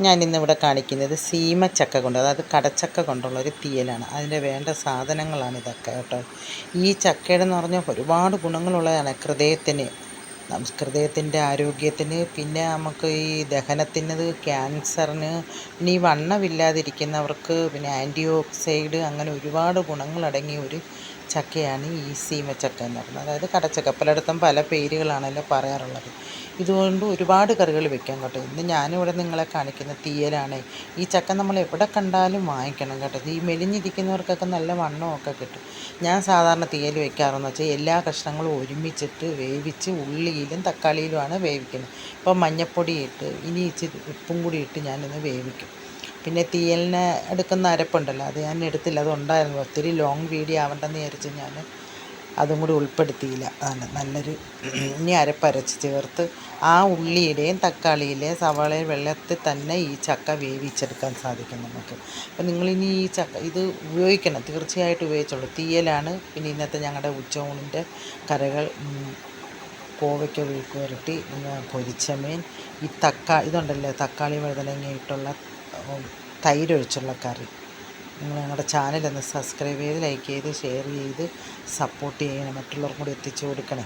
ഞാൻ ഇന്നിവിടെ കാണിക്കുന്നത് സീമച്ചക്ക കൊണ്ട് അതായത് കടച്ചക്ക കൊണ്ടുള്ള ഒരു തീയലാണ്. അതിന്റെ വേണ്ട സാധനങ്ങളാണ് ഇതൊക്കെ കേട്ടോ. ഈ ചക്കയുടെ എന്ന് പറഞ്ഞാൽ ഒരുപാട് ഗുണങ്ങളുള്ളതാണ് ഹൃദയത്തിന് ഹൃദയത്തിന്റെ ആരോഗ്യത്തിന് പിന്നെ നമുക്ക് ഈ ദഹനത്തിനത് ക്യാൻസറിന് ഇനി വണ്ണമില്ലാതിരിക്കുന്നവർക്ക് പിന്നെ ആന്റി ഓക്സൈഡ് അങ്ങനെ ഒരുപാട് ഗുണങ്ങളടങ്ങിയ ഒരു ചക്കയാണ് ഈ സീമച്ചക്ക എന്ന് പറയുന്നത്. അതായത് കടച്ചക്ക പലയിടത്തും പല പേരുകളാണല്ലോ പറയാറുള്ളത്. ഇതുകൊണ്ട് ഒരുപാട് കറികൾ വെക്കാം കേട്ടോ. ഇന്ന് ഞാനിവിടെ നിങ്ങളെ കാണിക്കുന്ന തീയലാണ്. ഈ ചക്ക നമ്മൾ എവിടെ കണ്ടാലും വാങ്ങിക്കണം കേട്ടോ. ഈ മെലിഞ്ഞിരിക്കുന്നവർക്കൊക്കെ നല്ല വണ്ണമൊക്കെ കിട്ടും. ഞാൻ സാധാരണ തീയൽ വെക്കാറെന്ന് വെച്ചാൽ എല്ലാ കഷ്ണങ്ങളും ഒരുമിച്ചിട്ട് വേവിച്ച് ഉള്ളിയിലും തക്കാളിയിലുമാണ് വേവിക്കുന്നത്. ഇപ്പോൾ മഞ്ഞൾപ്പൊടി ഇട്ട് ഇനി ഇച്ചിരി ഉപ്പും കൂടി ഇട്ട് ഞാനിന്ന് വേവിക്കും. പിന്നെ തീയലിന് എടുക്കുന്ന അരപ്പുണ്ടല്ലോ അത് ഞാൻ എടുത്തില്ല അത് ഉണ്ടായിരുന്നു ഒത്തിരി ലോങ് വീഡിയോ ആവണ്ടെന്ന് വിചാരിച്ച് ഞാൻ അതും കൂടി ഉൾപ്പെടുത്തിയില്ല. അതാണ് നല്ലൊരു ഇനി അരപ്പരച്ച് ചേർത്ത് ആ ഉള്ളിയുടെയും തക്കാളിയിലെയും സവാളയും വെള്ളത്തിൽ തന്നെ ഈ ചക്ക വേവിച്ചെടുക്കാൻ സാധിക്കും നമുക്ക്. അപ്പോൾ നിങ്ങളിനി ഈ ചക്ക ഇത് ഉപയോഗിക്കണം തീർച്ചയായിട്ടും ഉപയോഗിച്ചോളൂ. തീയലാണ് പിന്നെ ഇന്നത്തെ ഞങ്ങളുടെ ഉച്ചയൂണിന്റെ കറികൾ കോവയ്ക്ക വീക്ക് പുരട്ടി പൊരിച്ച മീൻ. ഈ തക്കാ ഇതുണ്ടല്ലോ തക്കാളി വഴുതനങ്ങ ഇട്ടുള്ള തൈരൊഴിച്ചുള്ള കറി. നിങ്ങൾ ഞങ്ങളുടെ ചാനൽ ഒന്ന് സബ്സ്ക്രൈബ് ചെയ്ത് ലൈക്ക് ചെയ്ത് ഷെയർ ചെയ്ത് സപ്പോർട്ട് ചെയ്യണം. മറ്റുള്ളവർക്കും കൂടി എത്തിച്ചു കൊടുക്കണേ.